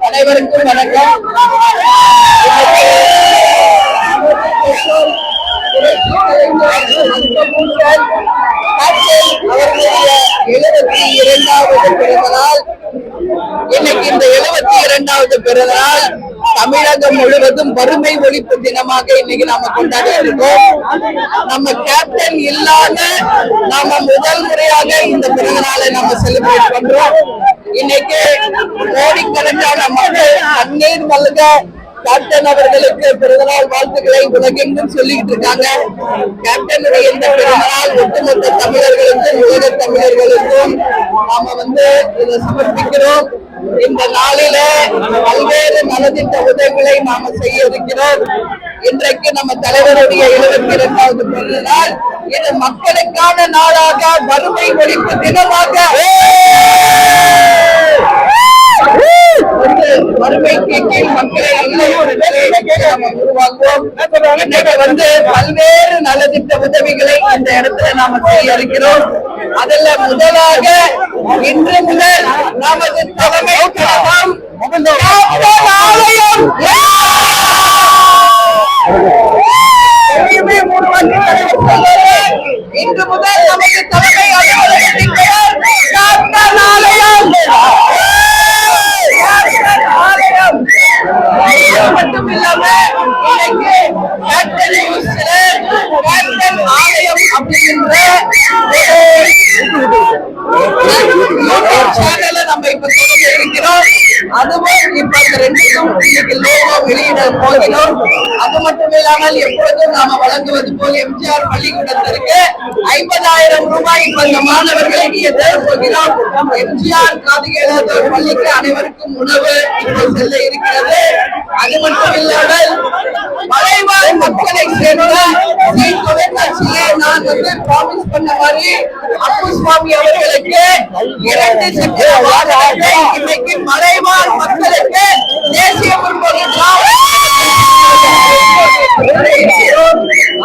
அனைவருக்கும் வணக்கம். எழுபத்தி இரண்டாவது பிறந்தநாள். இன்னைக்கு இந்த எழுபத்தி இரண்டாவது பிறந்தநாள். தமிழகம் முழுவதும் வறுமை ஒழிப்பு தினமாக இன்னைக்கு நாம கொண்டாடி இருக்கோம் நம்ம கேப்டன் இல்லாத நாம முதல் முறையாக இந்த பிறந்த நாளை நம்ம செலிப்ரேட் பண்றோம். இன்னைக்கு கோடிக்கணக்கான மக்கள் தண்ணீர் மல்க கேப்டன் அவர்களுக்கு பிறந்தநாள் வாழ்த்துக்களை உலகெங்கும் சொல்லிட்டு இருக்காங்க. கேப்டனுடைய இந்த பிறந்தநாள் ஒட்டுமொத்த தமிழர்களுக்கும் உலக தமிழர்களுக்கும் நாம வந்து இதை சமர்ப்பிக்கிறோம். இந்த நாளில பல்வேறு நலத்திட்ட உதவிகளை நாம செய்ய இருக்கிறோம். இன்றைக்கு நம்ம தலைவருடைய எழுபத்தி இரண்டாவது பிறந்த நாள் இது மக்களுக்கான நாளாக வறுமை ஒழிப்பு தினமாக. வறுமைக்கு கீழ் மக்களை ஒரு நிலையை உருவாக்குவோம். இன்னைக்கு வந்து பல்வேறு நலத்திட்ட உதவிகளை இந்த இடத்துல நாம செய்ய இருக்கிறோம் அதுல முதலாக இன்று முதல் நமது தலைமை கழகம் ஆலயம் எப்பயுமே மூணு வந்து இன்று முதல் நமது தலைமை அலுவலகத்தின் பெயர் கேப்டன் ஆலயம் கேப்டன் ஆலயம் மட்டும் இல்லாம இன்னைக்கு ஆலயம் அப்படின்ற சேனலை நம்ம இப்ப தொடங்க இருக்கிறோம் அதுவும் இப்ப அந்த ரெண்டுக்கும் இன்னைக்கு லோகோ வெளியிட அது மட்டும் இல்லாமல் எப்பொழுதும் நாம வழங்குவது போல் எம்ஜிஆர் பள்ளிக்கூடத்திற்கு ஐம்பதாயிரம் ரூபாய் இப்ப இந்த மாணவர்களுக்கு போகிறோம் எம்ஜிஆர் காதிகேளாதோர் பள்ளிக்கு அனைவருக்கும் உணவு இப்போ செல்ல இருக்கிறது. அது மட்டும் இல்லாமல் மலைவாழ் மக்களை சேர்ந்த ஸ்ரீ தொலைக்காட்சியிலே நான் வந்து ப்ராமிஸ் பண்ண மாதிரி அப்பு சுவாமி அவர்களுக்கு இரண்டு சக்கர வாகனத்தை இன்னைக்கு மலைவாழ் மக்களுக்கு தேசிய முற்போக்கு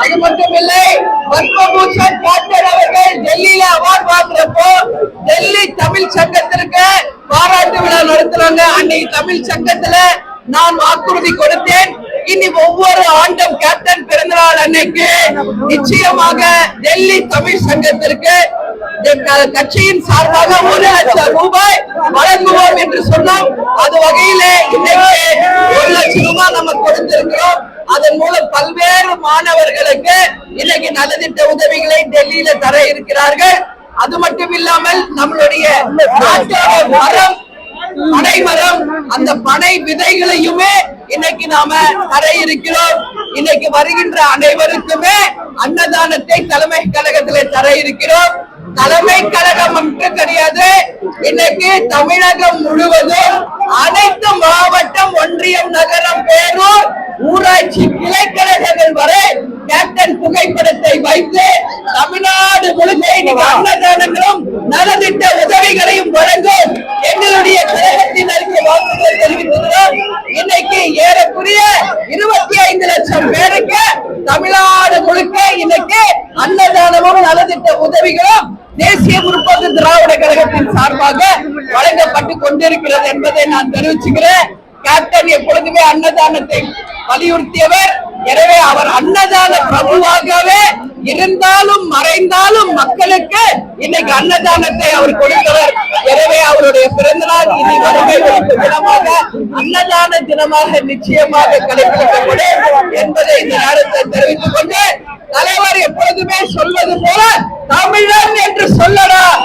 அது மட்டும் இல்லை பத்மபூஷன் காட்டர் அவர்கள் டெல்லியில அவார்ட் வாங்குறப்போ டெல்லி தமிழ் சங்கத்திற்கு பாராட்டு விழா நடத்துறாங்க. அன்னைக்கு தமிழ் சங்கத்துல நான் வாக்குறுதி கொடுத்தேன். இனி ஒவ்வொரு ஆண்டும் கேப்டன் பிறந்தநாள் அன்னைக்கு நிச்சயமாக டெல்லி தமிழ் சங்கத்திற்கு கட்சியின் சார்பாக ஒரு லட்சம் ரூபாய் வழங்குவோம் என்று சொன்னோம். அது வகையிலே இன்னைக்கு ஒரு லட்சம் ரூபாய் நம்ம கொடுத்திருக்கிறோம். அதன் மூலம் பல்வேறு மாணவர்களுக்கு இன்னைக்கு நலத்திட்ட உதவிகளை டெல்லியில தர இருக்கிறார்கள். அது மட்டும் இல்லாமல் நம்மளுடைய நாட்டோட மரம் பனை மரம் அந்த பனை விதைகளையுமே இன்னைக்கு நாம தர இருக்கிறோம். இன்னைக்கு வருகின்ற அனைவருக்குமே அன்னதானத்தை தலைமை கழகத்திலே தர இருக்கிறோம். தலைமை கழகம் மட்டும் கிடையாது இன்னைக்கு தமிழகம் முழுவதும் அனைத்து மாவட்டம் ஒன்றியம் நகரம் பேரூர் ஊராட்சி கிளைக்கழகங்கள் வரை கேப்டன் புகைப்படத்தை வைத்து தமிழ்நாடு முழுக்க இன்னைக்கு அன்னதானங்களும் நலத்திட்ட உதவிகளையும் வழங்கும் எங்களுடைய கழகத்தினருக்கு வாழ்த்துக்கள் தெரிவித்துள்ளோம். இன்னைக்கு ஏறக்குரிய இருபத்தி ஐந்து லட்சம் பேருக்கு தமிழ்நாடு முழுக்க இன்னைக்கு அன்னதானமும் நலத்திட்ட உதவிகளும் தேசிய முற்போக்கு திராவிட கழகத்தின் சார்பாக வழங்கப்பட்டு கொண்டிருக்கிறது என்பதை நான் தெரிவிச்சுக்கிறேன். கேப்டன் எப்பொழுதுமே அன்னதானத்தை வலியுறுத்தியவர். எனவே அவர் அன்னதான பிரபுவாகவே இருந்தாலும் மறைந்தாலும் மக்களுக்கு இன்னைக்கு அன்னதானத்தை அவர் கொடுத்தவர். எனவே அவருடைய பிறந்த நாள் இனி வருகை தினமாக அன்னதான தினமாக நிச்சயமாக கடைபிடிக்கப்படும் என்பதை இந்த நேரத்தை தெரிவித்துக் கொண்டு தலைவர் எப்பொழுதுமே சொல்வது போல தமிழன் என்று சொல்லலாம்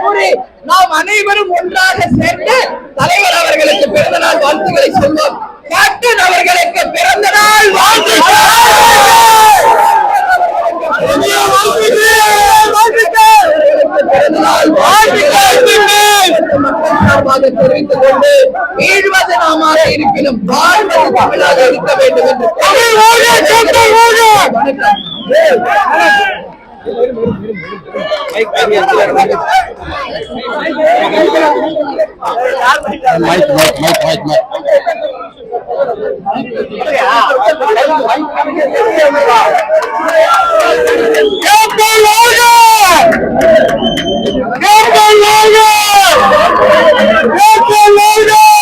கூறி நாம் அனைவரும் ஒன்றாக சேர்ந்து தலைவர் அவர்களுக்கு பிறந்த நாள் வாழ்த்துக்களை சொல்வோம். கேப்டன் அவர்களுக்கு பிறந்த நாள் மக்கள் தெரிவித்துக் கொண்டு வீழ்வது நாமாக இருப்பினும் வாழ்வது தமிழாக இருக்க வேண்டும் என்று mike mike mike mike mike Get the logo! Get the logo!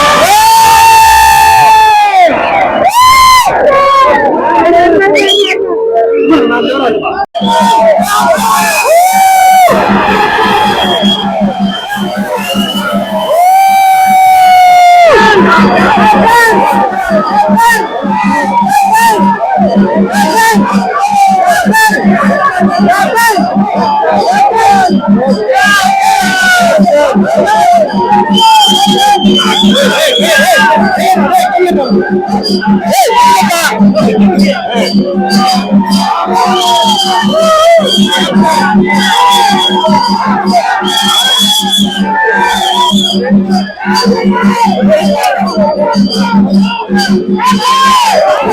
Captain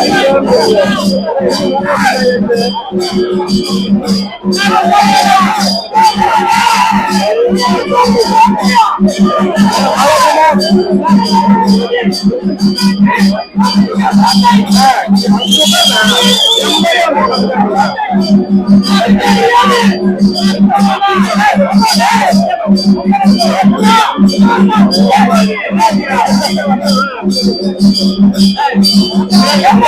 Hey, come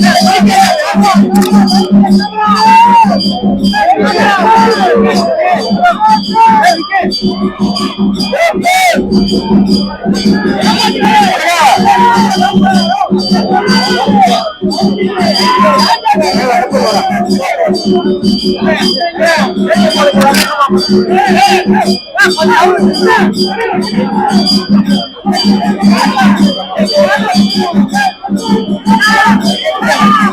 பிடிக்கலையே. Captain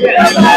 ¡Vamos!